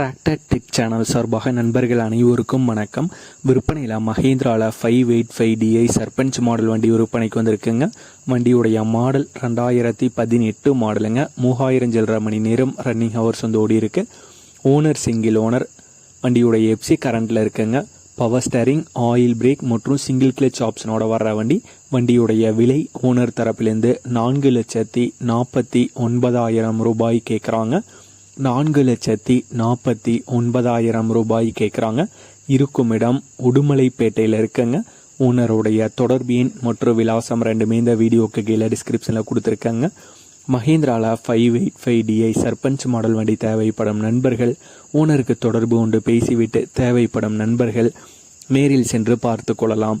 Tractor tech channel சார்பாக நண்பர்கள் அனைவருக்கும் வணக்கம். விற்பனையில் மஹேந்திராவில் five eight five DI Sarpanch model வண்டி விற்பனைக்கு வந்திருக்குங்க. வண்டியுடைய மாடல் ரெண்டாயிரத்தி பதினெட்டு மாடலுங்க மூவாயிரம் சில்லரை மணி நேரம் ரன்னிங் ஹவர்ஸ் வந்து ஓடி இருக்கு. ஓனர் சிங்கிள் ஓனர் வண்டியுடைய எப்சி கரண்ட்டில் இருக்குங்க. பவர் ஸ்டேரிங் ஆயில் பிரேக் மற்றும் சிங்கிள் கிளச் ஆப்ஷனோட வர்ற வண்டி. வண்டியுடைய விலை ஓனர் தரப்பிலேருந்து நான்கு லட்சத்தி நாற்பத்தி ஒன்பதாயிரம் ரூபாய் கேட்குறாங்க நான்கு லட்சத்தி நாற்பத்தி ஒன்பதாயிரம் ரூபாய் கேட்குறாங்க இருக்கும் இடம் உடுமலைப்பேட்டையில் இருக்குங்க. ஓனருடைய தொடர்பு எண் மற்றும் விலாசம் ரெண்டுமே இந்த வீடியோக்கு கீழே டிஸ்கிரிப்ஷனில் கொடுத்துருக்காங்க. மஹேந்திராவில் five eight five DI Sarpanch model வண்டி தேவைப்படும் நண்பர்கள். ஓனருக்கு தொடர்பு கொண்டு பேசிவிட்டு தேவைப்படும் நண்பர்கள். நேரில் சென்று பார்த்து கொள்ளலாம்.